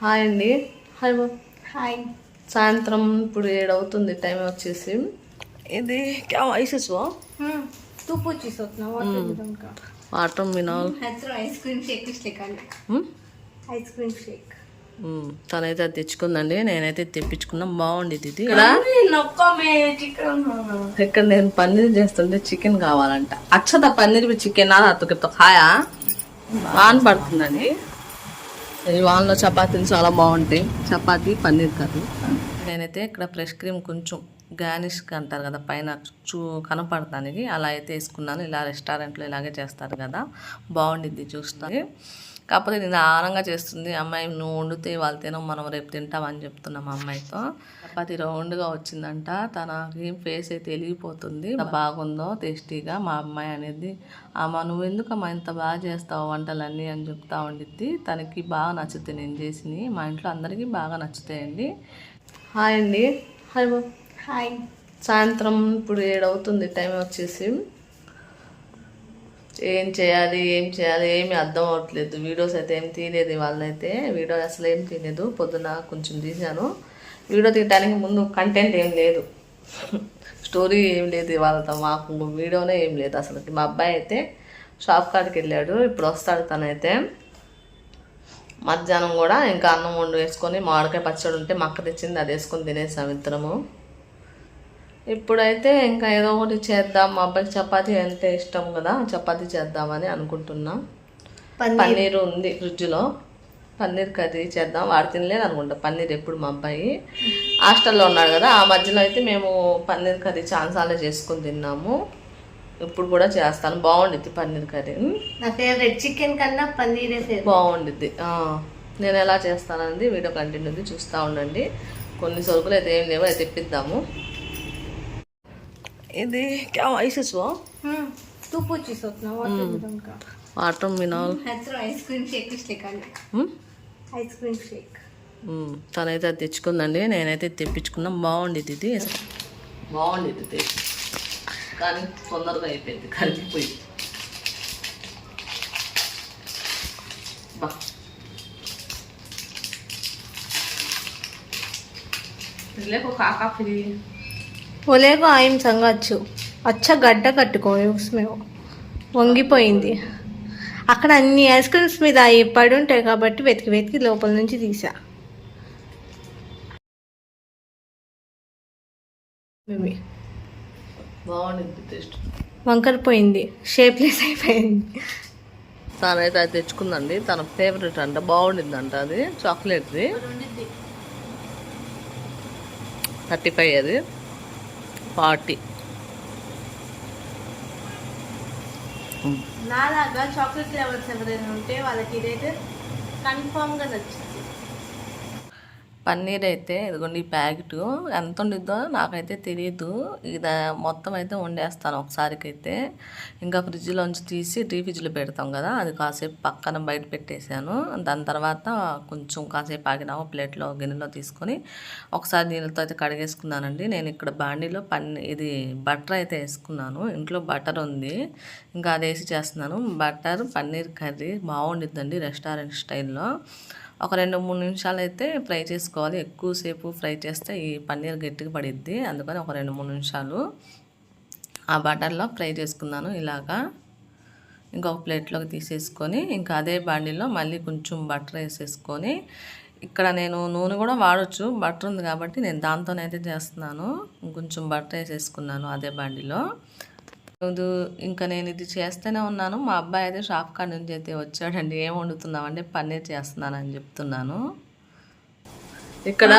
Hi అండి. Hi hi. సాయంత్రం ఇప్పుడు ఏడవుతుంది టైం వచ్చేసి. ఇది ఐసెస్ వాటర్ మినాల్ ఐస్ క్రీమ్ షేక్ ఇష్టం ఐస్ క్రీమ్ షేక్. తనైతే అది తెచ్చుకుందండి నేనైతే తెప్పించుకున్నా బాగుండేది ఇది. ఇక్కడ నేను పన్నీర్ చేస్తుంటే చికెన్ కావాలంట. అక్షత పన్నీర్ చికెన్ అతకి హాయా? బాగా పడుతుందండి. ఈ వాన్లో చపాతీలు చాలా బాగుంటాయి. చపాతీ పన్నీర్ కర్రీ. నేనైతే ఇక్కడ ఫ్రెష్ క్రీమ్ కొంచెం గార్నిష్ అంటారు కదా పైన చూ కనపడటానికి అలా అయితే వేసుకున్నాను. ఇలా రెస్టారెంట్లో ఇలాగే చేస్తారు కదా. బాగుండిద్ది చూస్తాను కాకపోతే నేను ఆనంగా చేస్తుంది. అమ్మాయి నువ్వు వండితే వాళ్ళు తినం మనం రేపు తింటామని చెప్తున్నాం మా అమ్మాయితో. చపాతి రౌండ్గా వచ్చిందంట. తనకి ఫేస్ అయితే వెలిగిపోతుంది. బాగుందో టేస్టీగా మా అమ్మాయి అనేది అమ్మ నువ్వు ఎందుకమ్మా ఇంత బాగా చేస్తావు వంటలన్నీ? అని చెప్తా ఉండిద్ది. తనకి బాగా నచ్చుతాయి. నేను చేసినవి మా ఇంట్లో అందరికీ బాగా నచ్చుతాయండి. హాయ్ అండి. హాయ్ బాబు. హాయ్. సాయంత్రం ఇప్పుడు ఏడవుతుంది. టైం వచ్చేసి. ఏం చేయాలి ఏం చేయాలి ఏమి అర్థం అవ్వట్లేదు. వీడియోస్ అయితే ఏం తీయలేదు వాళ్ళైతే వీడియో అసలు ఏం తీయలేదు. పొద్దున కొంచెం తీశాను. వీడియో తీయడానికి ముందు కంటెంట్ ఏం లేదు. స్టోరీ ఏం లేదు వాళ్ళతో మాకు. వీడియోనే ఏం లేదు అసలు మా అబ్బాయి అయితే షాప్ కాడికి వెళ్ళాడు. ఇప్పుడు వస్తాడు తనైతే. మధ్యాహ్నం కూడా ఇంకా అన్నం వండు వేసుకొని మామిడికాయ పచ్చడి ఉంటే మక్క తెచ్చింది అది వేసుకొని తినేసాం ఇద్దరము. ఇప్పుడైతే ఇంకా ఏదో ఒకటి చేద్దాం. మా అబ్బాయికి చపాతీ అంటే ఇష్టం కదా చపాతీ చేద్దామని అనుకుంటున్నాం. పన్నీర్. ఉంది ఫ్రిడ్జ్లో. పన్నీర్ కర్రీ చేద్దాం. వాడు తినలేదు అనుకుంటా. పన్నీర్ ఎప్పుడు మా అబ్బాయి. హాస్టల్లో ఉన్నాడు కదా ఆ మధ్యలో అయితే మేము పన్నీర్ కర్రీ ఛాన్సాలే చేసుకొని తిన్నాము. ఇప్పుడు కూడా చేస్తాను. బాగుండిద్ది పన్నీర్ కర్రీ. నా ఫేవరెట్. చికెన్ కన్నా పన్నీరే బాగుండిద్ది. నేను ఎలా చేస్తానండి వీడియో కంటెంట్ ఉంది చూస్తూ ఉండండి. కొన్ని సరుకులు అయితే ఏం లేవో అయితే తెప్పిద్దాము. ఇది ఐసెస్ water Minnal ice cream shake ice cream shake. తనైతే అది తెచ్చుకుందండి. నేనైతే తెప్పించుకున్నా. బాగుండి ఇది బాగుండి కానీ తొందరగా అయిపోయింది. కలిగిపోయింది బా. కాకా ఫ్రీ ఒలేగో ఆయిం సంగచ్చు? అచ్చ గడ్డ కట్టుకోయి ఉస్మే వంగిపోయింది. అక్కడ అన్ని ఐస్ క్రీమ్స్ మీద అవి పడి ఉంటాయి కాబట్టి వెతికి వెతికి లోపల నుంచి తీసా. టేస్ట్. వంకరపోయింది. షేప్లెస్ అయిపోయింది. తనైతే అది తెచ్చుకుందండి. తన ఫేవరెట్ అంట. బాగుండింది అంట అది. చాక్లెట్ది. థర్టీ ఫైవ్ అది. ఫార్టీ నాలాగా చాక్లెట్ ఫ్లేవర్స్ ఎవరైనా ఉంటే వాళ్ళకి ఇదైతే కన్ఫామ్గా నచ్చింది పన్నీర్ అయితే ఇదిగోండి ఈ ప్యాకెట్ ఎంత ఉండిద్దో నాకైతే తెలియదు ఇది మొత్తం అయితే వండేస్తాను ఒకసారికైతే. ఇంకా ఫ్రిడ్జ్లోంచి తీసి డీ ఫ్రిడ్జ్లో పెడతాం కదా అది కాసేపు పక్కన బయట పెట్టేశాను దాని తర్వాత కొంచెం కాసేపు ఆగినాము ప్లేట్లో గిన్నెలో తీసుకొని ఒకసారి నీళ్ళతో అయితే కడిగేసుకున్నానండి. నేను ఇక్కడ బాండీలో పన్ని ఇది బటర్ అయితే వేసుకున్నాను. ఇంట్లో బటర్ ఉంది. ఇంకా అది వేసి చేస్తున్నాను. బటర్ పన్నీర్ కర్రీ బాగుండిద్దండి రెస్టారెంట్ స్టైల్లో. ఒక రెండు మూడు నిమిషాలు అయితే ఫ్రై చేసుకోవాలి. ఎక్కువసేపు ఫ్రై చేస్తే ఈ పన్నీర్ గట్టిగా పడిద్ది. అందుకని ఒక రెండు మూడు నిమిషాలు ఆ బటర్లో ఫ్రై చేసుకున్నాను. ఇలాగా ఇంకొక ప్లేట్లోకి తీసేసుకొని ఇంకా అదే బాండీలో మళ్ళీ కొంచెం బటర్ వేసేసుకొని ఇక్కడ నేను నూనె కూడా వాడచ్చు. బటర్ ఉంది కాబట్టి నేను దాంతోనైతే చేస్తున్నాను. కొంచెం బటర్ వేసేసుకున్నాను అదే బాండీలో. ఇది ఇంకా నేను ఇది చేస్తూనే ఉన్నాను మా అబ్బాయి అయితే షాప్ కాడ నుంచి అయితే వచ్చాడండి ఏం వండుతున్నావు అంటే పన్నీర్ చేస్తున్నాను అని చెప్తున్నాను ఇక్కడ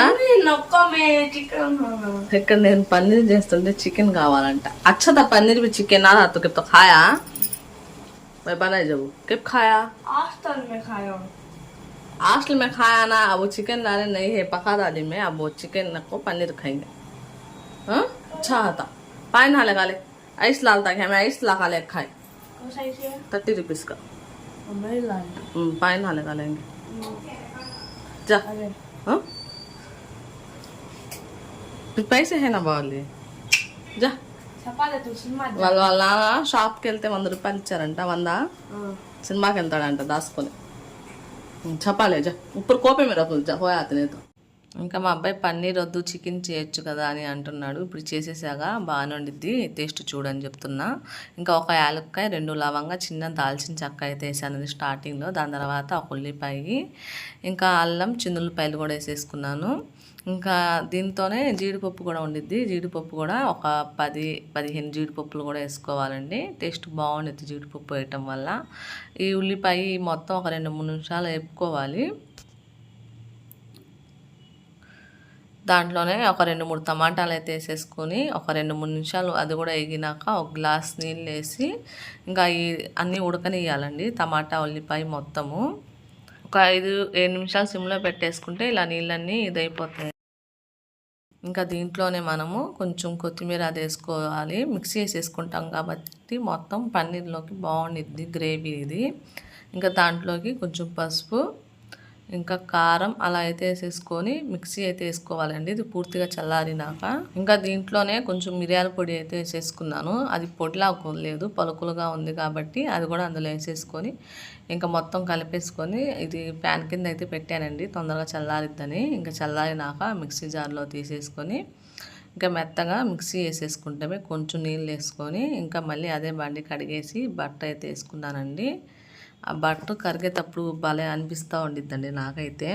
ఇక్కడ నేను పన్నీర్ చేస్తుంటే చికెన్ కావాలంట అచ్చత పన్నీర్ भी चिकन आ रहा तो कब तो खाया मैं बनाई जब कब खाया హాస్టల్ మే ఖాయా हॉस्टल में खाया ना अब वो चिकन लाने नहीं है पका दाली में अब वो चिकन को पनीर खाएंगे हाँ अच्छा था पाइन हाले गाले आइस लाल था हमें आइस लगा ले खाए थर्टी रुपीज का हम्म, पाइन हाले गालेंगे जा हाँ फिर पैसे है ना बावली जा చెప్పాలి తు సినిమా వాళ్ళ వాళ్ళ నాన్న షాప్కి వెళ్తే వంద రూపాయలు ఇచ్చారంట వంద సినిమాకి వెళ్తాడంట దాచుకొని చపాలే జా ఇప్పుడు కోపమే రాదు జా పోయా అతనేతో ఇంకా మా అబ్బాయి పన్నీర్ వద్దు చికెన్ చేయొచ్చు కదా అని అంటున్నాడు. ఇప్పుడు చేసేసాక బాగానే ఉండిద్ది టేస్ట్ చూడని చెప్తున్నా. ఇంకా ఒక యాలక్కాయ రెండు లవంగా చిన్న దాల్చిన చెక్క అయితే వేసాను స్టార్టింగ్లో. దాని తర్వాత ఒక ఉల్లిపాయ ఇంకా అల్లం చిన్నుల్లిపాయలు కూడా వేసేసుకున్నాను. ఇంకా దీంతోనే జీడిపప్పు కూడా ఉండిద్ది. జీడిపప్పు కూడా ఒక పది పదిహేను జీడిపప్పులు కూడా వేసుకోవాలండి. టేస్ట్ బాగుండిద్ది జీడిపప్పు వేయటం వల్ల. ఈ ఉల్లిపాయ మొత్తం ఒక రెండు మూడు నిమిషాలు వేపుకోవాలి. దాంట్లోనే ఒక రెండు మూడు టమాటాలు అయితే వేసేసుకొని ఒక రెండు మూడు నిమిషాలు అది కూడా ఎగినాక ఒక గ్లాస్ నీళ్ళు వేసి ఇంకా ఈ అన్నీ ఉడకనియాలండి టమాటా ఉల్లిపాయ మొత్తము. ఒక ఐదు ఏడు నిమిషాలు సిమ్లో పెట్టేసుకుంటే ఇలా నీళ్ళన్నీ ఇదైపోతాయి. ఇంకా దీంట్లోనే మనము కొంచెం కొత్తిమీర అది వేసుకోవాలి. మిక్సీ వేసేసుకుంటాం కాబట్టి మొత్తం పన్నీర్లోకి బాగుండిద్ది గ్రేవీ ఇది. ఇంకా దాంట్లోకి కొంచెం పసుపు ఇంకా కారం అలా అయితే వేసేసుకొని మిక్సీ అయితే వేసుకోవాలండి. ఇది పూర్తిగా చల్లారినాక ఇంకా దీంట్లోనే కొంచెం మిరియాల పొడి అయితే వేసేసుకున్నాను. అది పొడిలా లేదు పలుకులుగా ఉంది కాబట్టి అది కూడా అందులో వేసేసుకొని ఇంకా మొత్తం కలిపేసుకొని ఇది ప్యాన్ కింద అయితే పెట్టానండి. తొందరగా చల్లారిద్దని ఇంకా చల్లారినాక మిక్సీ జార్లో తీసేసుకొని ఇంకా మెత్తగా మిక్సీ వేసేసుకుంటామే. కొంచెం నీళ్ళు వేసుకొని ఇంకా మళ్ళీ అదే బండి కడిగేసి బట్ట అయితే వేసుకున్నానండి. ఆ బట్టర్ కరిగేటప్పుడు భలే అనిపిస్తూ ఉండిద్దండి నాకైతే.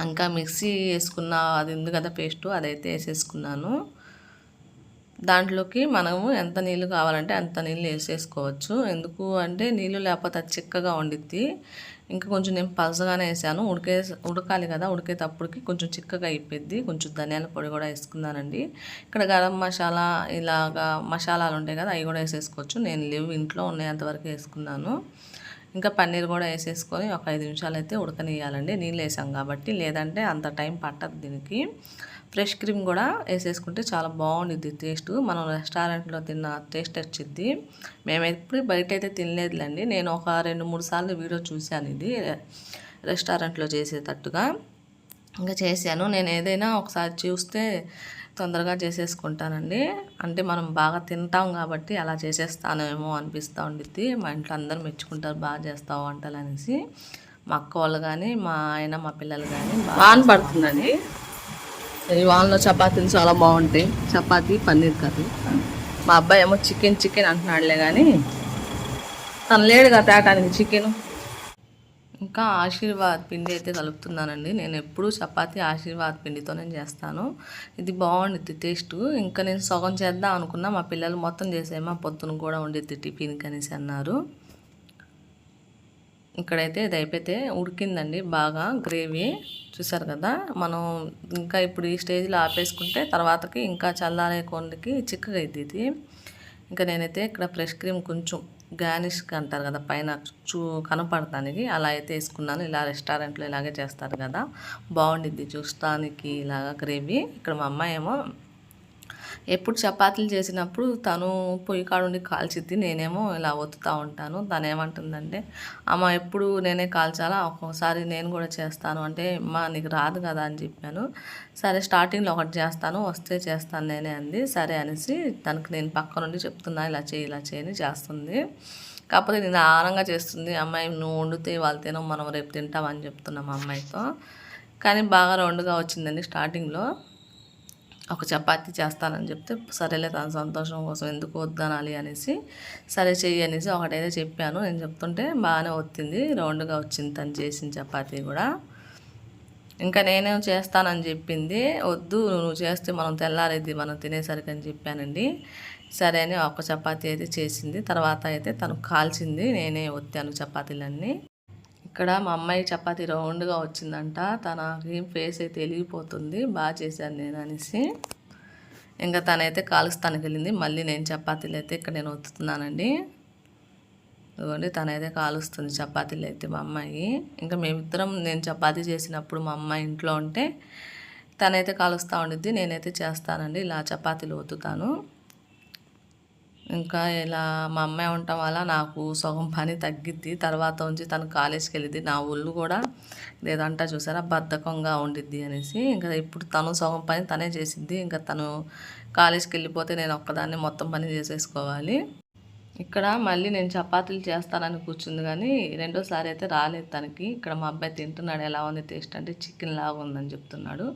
ఇంకా మిక్సీ వేసుకున్న అది ఉంది కదా పేస్టు అదైతే వేసేసుకున్నాను. దాంట్లోకి మనము ఎంత నీళ్ళు కావాలంటే అంత నీళ్ళు వేసేసుకోవచ్చు. ఎందుకు అంటే నీళ్ళు లేకపోతే అది చిక్కగా ఉండిద్ది. ఇంకా కొంచెం నేను పలసగానే వేసాను. ఉడికే ఉడకాలి కదా ఉడికేటప్పటికి కొంచెం చిక్కగా అయిపోద్ది కొంచెం ధనియాల పొడి కూడా వేసుకున్నానండి. ఇక్కడ గరం మసాలా ఇలాగా మసాలాలు ఉంటాయి కదా అవి కూడా వేసేసుకోవచ్చు. నేను లేవు ఇంట్లో ఉన్నంతవరకు వేసుకున్నాను. ఇంకా పన్నీర్ కూడా వేసేసుకొని ఒక ఐదు నిమిషాలు అయితే ఉడకనియాలండి నీళ్ళు వేసాం కాబట్టి లేదంటే అంత టైం పట్టదు దీనికి. ఫ్రెష్ క్రీమ్ కూడా వేసేసుకుంటే చాలా బాగుండిద్ది టేస్ట్. మనం రెస్టారెంట్లో తిన్న టేస్ట్ వచ్చింది మేము ఎప్పుడు బయట అయితే తినలేదులేండి. నేను ఒక రెండు మూడు సార్లు వీడియో చూశాను ఇది. రెస్టారెంట్లో చేసేటట్టుగా. ఇంకా చేశాను. నేను ఏదైనా ఒకసారి చూస్తే తొందరగా చేసేసుకుంటానండి. అంటే మనం బాగా తింటాం కాబట్టి అలా చేసేస్తానేమో అనిపిస్తూ ఉండిద్ది. మా ఇంట్లో అందరూ మెచ్చుకుంటారు బాగా చేస్తావు వంటలు అనేసి. మా అక్క వాళ్ళు కానీ మా ఆయన మా పిల్లలు కానీ వాన పడుతుందండి. ఈ వానలో చపాతీలు చాలా బాగుంటాయి. చపాతీ పన్నీర్ కర్రీ. మా అబ్బాయి ఏమో చికెన్ చికెన్ అంటున్నాడులే కానీ తను లేడుగా తేటానికి చికెన్. ఇంకా ఆశీర్వాద్ పిండి అయితే కలుపుతున్నానండి. నేను ఎప్పుడూ చపాతి ఆశీర్వాద్ పిండితోనే చేస్తాను. ఇది బాగుండిద్ది టేస్ట్. ఇంకా నేను సగం చేద్దాం అనుకున్నా మా పిల్లలు మొత్తం చేసేమా పొద్దున కూడా ఉండిద్ది టిఫిన్ కనేసి అన్నారు. ఇక్కడైతే ఇది అయిపోతే ఉడికిందండి బాగా గ్రేవీ. చూసారు కదా మనం ఇంకా ఇప్పుడు ఈ స్టేజ్లో ఆపేసుకుంటే తర్వాతకి ఇంకా చల్లారే కొండకి చిక్కగా ఇది. ఇంకా నేనైతే ఇక్కడ ఫ్రెష్ క్రీమ్ కొంచెం గార్నిష్కి అంటారు కదా పైన చూ కనపడటానికి అలా అయితే వేసుకున్నాను. ఇలా రెస్టారెంట్లో ఇలాగే చేస్తారు కదా. బాగుండిద్ది చూస్తానికి ఇలాగా గ్రేవీ. ఇక్కడ మా అమ్మాయి ఏమో ఎప్పుడు చపాతీలు చేసినప్పుడు తను పొయ్యి కాడుండి కాల్చిద్ది నేనేమో ఇలా ఒత్తుతూ ఉంటాను. తను ఏమంటుందంటే అమ్మ ఎప్పుడు నేనే కాల్చాలా? ఒక్కొక్కసారి నేను కూడా చేస్తాను. అంటే అమ్మ నీకు రాదు కదా అని చెప్పాను. సరే స్టార్టింగ్లో ఒకటి చేస్తాను వస్తే చేస్తాను నేనే అంది. సరే అనేసి తనకు నేను పక్క నుండి చెప్తున్నా ఇలా చేయి ఇలా చేయని చేస్తుంది. కాకపోతే నేను ఆనంగా చేస్తుంది. అమ్మాయి నువ్వు వండితే వాళ్ళు తినం మనం రేపు తింటామని చెప్తున్నాం అమ్మాయితో. కానీ బాగా రౌండ్గా వచ్చిందండి స్టార్టింగ్లో. ఒక చపాతి చేస్తానని చెప్తే సరేలే తన సంతోషం కోసం ఎందుకు వద్దనాలి అనేసి సరే చెయ్యి అనేసి ఒకటైతే చెప్పాను. నేను చెప్తుంటే బాగానే వచ్చింది రౌండ్గా వచ్చింది తను చేసిన చపాతీ కూడా. ఇంకా నేనేం చేస్తానని చెప్పింది వద్దు నువ్వు చేస్తే మనం తెల్లారేది మనం తినేసరికి అని చెప్పానండి. సరే అని ఒక చపాతీ అయితే చేసింది తర్వాత అయితే తను కాల్చింది నేనే వత్తాను చపాతీలన్నీ. ఇక్కడ మా అమ్మాయి చపాతీ రౌండ్గా వచ్చిందంట. తనకి ఫేస్ అయితే వెలిగిపోతుంది. బాగా చేశాను నేను అనేసి ఇంకా తనైతే కాలుస్తానికి వెళ్ళింది. మళ్ళీ నేను చపాతీలు అయితే ఇక్కడ నేను ఒత్తుతున్నానండి. ఇదిగోండి తనైతే కాలుస్తుంది చపాతీలు అయితే మా అమ్మాయి. ఇంకా మేమిద్దరం నేను చపాతీ చేసినప్పుడు మా అమ్మాయి ఇంట్లో ఉంటే తనైతే కాలుస్తూ ఉండిద్ది నేనైతే చేస్తానండి. ఇలా చపాతీలు ఒత్తుతాను. ఇంకా ఇలా మా అమ్మాయి ఉండటం వల్ల నాకు సగం పని తగ్గిద్ది తర్వాత ఉంచి తను కాలేజ్కి వెళ్ళిద్ది నా ఒళ్ళు కూడా లేదంటా చూసారా బద్ధకంగా ఉండిద్ది అనేసి. ఇంకా ఇప్పుడు తను సగం పని తనే చేసిద్ది ఇంకా తను కాలేజ్కి వెళ్ళిపోతే నేను ఒక్కదాన్ని మొత్తం పని చేసేసుకోవాలి. ఇక్కడ మళ్ళీ నేను చపాతీలు చేస్తానని కూర్చుంది కానీ రెండోసారి అయితే రాలేదు తనకి. ఇక్కడ మా అబ్బాయి తింటున్నాడు ఎలా ఉంది టేస్ట్ అంటే చికెన్ లాగా ఉందని చెప్తున్నాడు.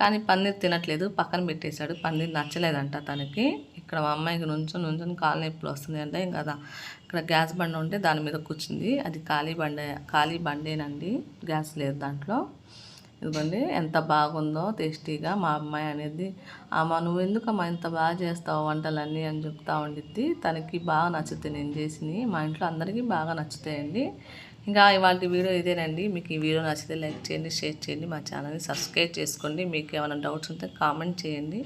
కానీ పన్నీర్ తినట్లేదు పక్కన పెట్టేశాడు. పన్నీర్ నచ్చలేదంట తనకి. ఇక్కడ మా అమ్మాయికి నుంచొని నుంచొని కాలు నొప్పులు వస్తుంది అంటే. ఇంకా ఇక్కడ గ్యాస్ బండ ఉంటే దాని మీద కూర్చుంది. అది ఖాళీ బండే ఖాళీ బండేనండి. గ్యాస్ లేదు దాంట్లో. ఇదిగోండి ఎంత బాగుందో టేస్టీగా మా అమ్మాయి అనేది అమ్మ నువ్వు ఎందుకమ్మా ఇంత బాగా చేస్తావు వంటలన్నీ? అని చెప్తా ఉండిద్ది. తనకి బాగా నచ్చుతాయి నేను చేసినవి. మా ఇంట్లో అందరికీ బాగా నచ్చుతాయండి. ఇంకా ఇవాళ వీడియో ఇదేనండి. మీకు ఈ వీడియో నచ్చితే లైక్ చేయండి షేర్ చేయండి మా ఛానల్ని సబ్స్క్రైబ్ చేసుకోండి. మీకు ఏమైనా డౌట్స్ ఉంటే కామెంట్ చేయండి.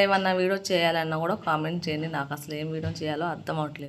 ఏమన్నా వీడియో చేయాలన్నా కూడా కామెంట్ చేయండి. నాకు అసలు ఏం వీడియో చేయాలో అర్థం అవట్లేదు